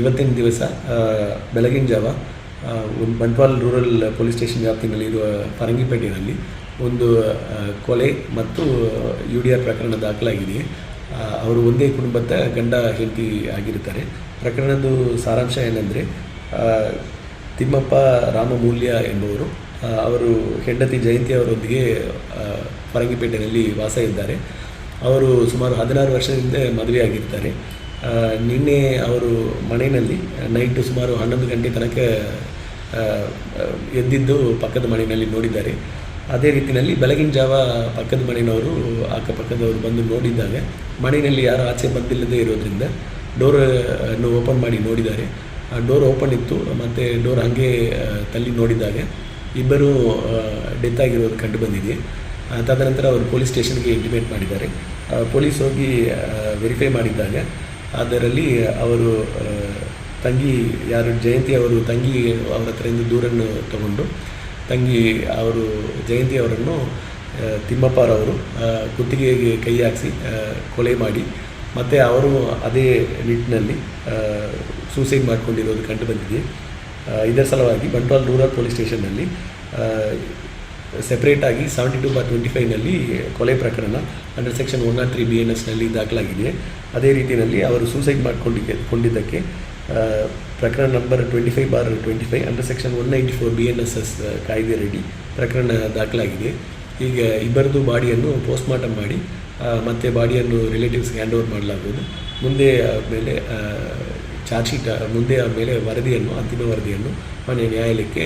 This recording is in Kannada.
ಇವತ್ತಿನ ದಿವಸ ಬೆಳಗಿನ ಜಾವ ಒಂದು ಬಂಟ್ವಾಲ್ ರೂರಲ್ ಪೊಲೀಸ್ ಸ್ಟೇಷನ್ ವ್ಯಾಪ್ತಿನಲ್ಲಿ ಇರುವ ಫರಂಗಿಪೇಟೆಯಲ್ಲಿ ಒಂದು ಕೊಲೆ ಮತ್ತು ಯು ಡಿ ಆರ್ ಪ್ರಕರಣ ದಾಖಲಾಗಿದೆ. ಅವರು ಒಂದೇ ಕುಟುಂಬದ ಗಂಡ ಹೆಂಡತಿ ಆಗಿರ್ತಾರೆ ಪ್ರಕರಣದ ಸಾರಾಂಶ ಏನಂದರೆ ತಿಮ್ಮಪ್ಪ ರಾಮಮೂಲ್ಯ ಎಂಬುವರು ಅವರು ಹೆಂಡತಿ ಜಯಂತಿ ಅವರೊಂದಿಗೆ ಫರಂಗಿಪೇಟೆಯಲ್ಲಿ ವಾಸ ಇದ್ದಾರೆ. ಅವರು ಸುಮಾರು ಹದಿನಾರು ವರ್ಷದಿಂದ ಮದುವೆಯಾಗಿರ್ತಾರೆ. ನಿನ್ನೆ ಅವರು ಮನೆಯಲ್ಲಿ ನೈಟ್ ಸುಮಾರು ಹನ್ನೊಂದು ಗಂಟೆ ತನಕ ಎದ್ದಿದ್ದು ಪಕ್ಕದ ಮನೆಯಲ್ಲಿ ನೋಡಿದ್ದಾರೆ. ಅದೇ ರೀತಿಯಲ್ಲಿ ಬೆಳಗಿನ ಜಾವ ಪಕ್ಕದ ಮನೆಯವರು ಅಕ್ಕಪಕ್ಕದವರು ಬಂದು ನೋಡಿದ್ದಾಗ ಮನೆಯಲ್ಲಿ ಯಾರು ಆಚೆ ಬಂದಿಲ್ಲದೆ ಇರೋದ್ರಿಂದ ಡೋರ್ ಅನ್ನು ಓಪನ್ ಮಾಡಿ ನೋಡಿದ್ದಾರೆ. ಡೋರ್ ಓಪನ್ ಇತ್ತು, ಮತ್ತು ಡೋರ್ ಹಾಗೆ ತಲ್ಲಿ ನೋಡಿದಾಗ ಇಬ್ಬರು ಡೆತ್ ಆಗಿರೋದು ಕಂಡು ಬಂದಿದೆ. ತದನಂತರ ಅವರು ಪೊಲೀಸ್ ಸ್ಟೇಷನ್ಗೆ ಇಂಟಿಮೇಟ್ ಮಾಡಿದ್ದಾರೆ. ಪೊಲೀಸ್ ಹೋಗಿ ವೆರಿಫೈ ಮಾಡಿದ್ದಾಗ ಅದರಲ್ಲಿ ಅವರು ತಂಗಿ ಯಾರು, ಜಯಂತಿ ಅವರು ತಂಗಿ ಅವರ ಹತ್ರದಿಂದ ದೂರನ್ನು ತಗೊಂಡು, ತಂಗಿ ಅವರು, ಜಯಂತಿ ಅವರನ್ನು ತಿಮ್ಮಪ್ಪರವರು ಕುತ್ತಿಗೆಗೆ ಕೈ ಹಾಕಿಸಿ ಕೊಲೆ ಮಾಡಿ, ಮತ್ತು ಅವರು ಅದೇ ನಿಟ್ಟಿನಲ್ಲಿ ಸೂಸೈಡ್ ಮಾಡ್ಕೊಂಡಿರೋದು ಕಂಡು ಬಂದಿದೆ. ಇದರ ಸಲುವಾಗಿ ಬಂಟ್ವಾಲ್ ರೂರಲ್ ಪೊಲೀಸ್ ಸ್ಟೇಷನ್ನಲ್ಲಿ ಸೆಪ್ರೇಟಾಗಿ ಸೆವೆಂಟಿ ಟು ಬಾರ್ ಟ್ವೆಂಟಿ ಫೈವ್ನಲ್ಲಿ ಕೊಲೆ ಪ್ರಕರಣ under section one not three B N ಎಸ್ನಲ್ಲಿ ದಾಖಲಾಗಿದೆ. ಅದೇ ರೀತಿಯಲ್ಲಿ ಅವರು ಸೂಸೈಡ್ ಮಾಡಿಕೊಂಡಿದ್ದೆ, ಕೊಂಡಿದ್ದಕ್ಕೆ ಪ್ರಕರಣ number twenty five bar twenty five under section one ninety four B N S S ಕಾಯ್ದೆಯಡಿ ಪ್ರಕರಣ ದಾಖಲಾಗಿದೆ. ಈಗ ಇಬ್ಬರದು ಬಾಡಿಯನ್ನು ಪೋಸ್ಟ್ಮಾರ್ಟಮ್ ಮಾಡಿ ಮತ್ತೆ ಬಾಡಿಯನ್ನು ರಿಲೇಟಿವ್ಸ್ಗೆ ಹ್ಯಾಂಡ್ ಓವರ್ ಮಾಡಲಾಗುವುದು. ಮುಂದೆ ಮೇಲೆ ಚಾರ್ಜ್ ಶೀಟ್ ಮುಂದೆ ಮೇಲೆ ವರದಿಯನ್ನು, ಅಂತಿಮ ವರದಿಯನ್ನು ಮಾನ್ಯ ನ್ಯಾಯಾಲಯಕ್ಕೆ